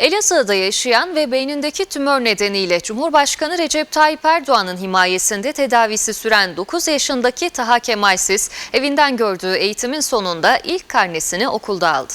Elazığ'da yaşayan ve beynindeki tümör nedeniyle Cumhurbaşkanı Recep Tayyip Erdoğan'ın himayesinde tedavisi süren 9 yaşındaki Taha Kemalsiz evinden gördüğü eğitimin sonunda ilk karnesini okulda aldı.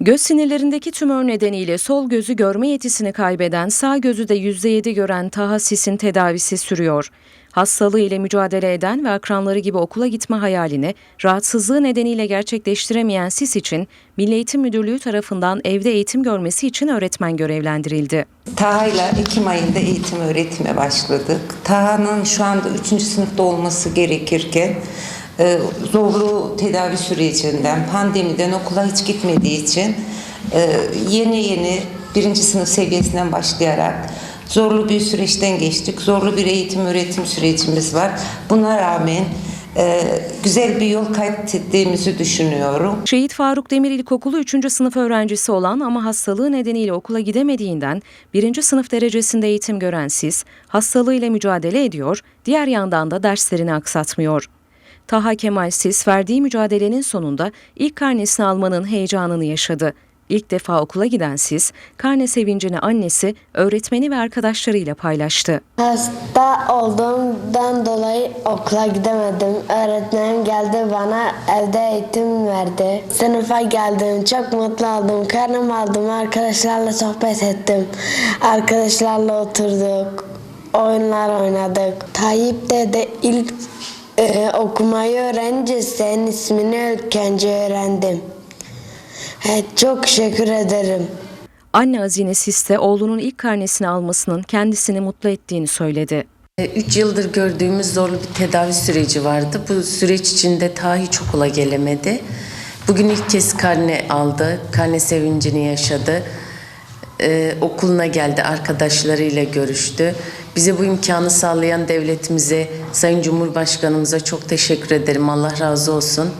Göz sinirlerindeki tümör nedeniyle sol gözü görme yetisini kaybeden sağ gözü de %7 gören Taha Sis'in tedavisi sürüyor. Hastalığı ile mücadele eden ve akranları gibi okula gitme hayalini rahatsızlığı nedeniyle gerçekleştiremeyen Sis için Milli Eğitim Müdürlüğü tarafından evde eğitim görmesi için öğretmen görevlendirildi. Taha'yla Ekim ayında eğitim öğretime başladık. Taha'nın şu anda 3. sınıfta olması gerekirken e, zorlu tedavi sürecinden, pandemiden okula hiç gitmediği için e, yeni yeni birinci sınıf seviyesinden başlayarak zorlu bir süreçten geçtik. Zorlu bir eğitim öğretim sürecimiz var. Buna rağmen e, güzel bir yol kat ettiğimizi düşünüyorum. Şehit Faruk Demir İlkokulu 3. sınıf öğrencisi olan ama hastalığı nedeniyle okula gidemediğinden 1. sınıf derecesinde eğitim gören Sis, hastalığıyla mücadele ediyor, diğer yandan da derslerini aksatmıyor. Taha Kemal Sis verdiği mücadelenin sonunda ilk karnesini almanın heyecanını yaşadı. İlk defa okula giden Sis, karne sevincini annesi, öğretmeni ve arkadaşlarıyla paylaştı. Hasta olduğumdan dolayı okula gidemedim. Öğretmenim geldi bana evde eğitim verdi. Sınıfa geldim. Çok mutlu oldum. Karnım aldım. Arkadaşlarla sohbet ettim. Arkadaşlarla oturduk. Oyunlar oynadık. Tayyip de de ilk e, okumayı öğrenince senin ismini ilk önce öğrendim. Evet, çok teşekkür ederim. Anne Azine Sis de oğlunun ilk karnesini almasının kendisini mutlu ettiğini söyledi. 3 yıldır gördüğümüz zorlu bir tedavi süreci vardı. Bu süreç içinde ta hiç okula gelemedi. Bugün ilk kez karne aldı, karne sevincini yaşadı. Ee, okuluna geldi, arkadaşlarıyla görüştü. Bize bu imkanı sağlayan devletimize, Sayın Cumhurbaşkanımıza çok teşekkür ederim. Allah razı olsun.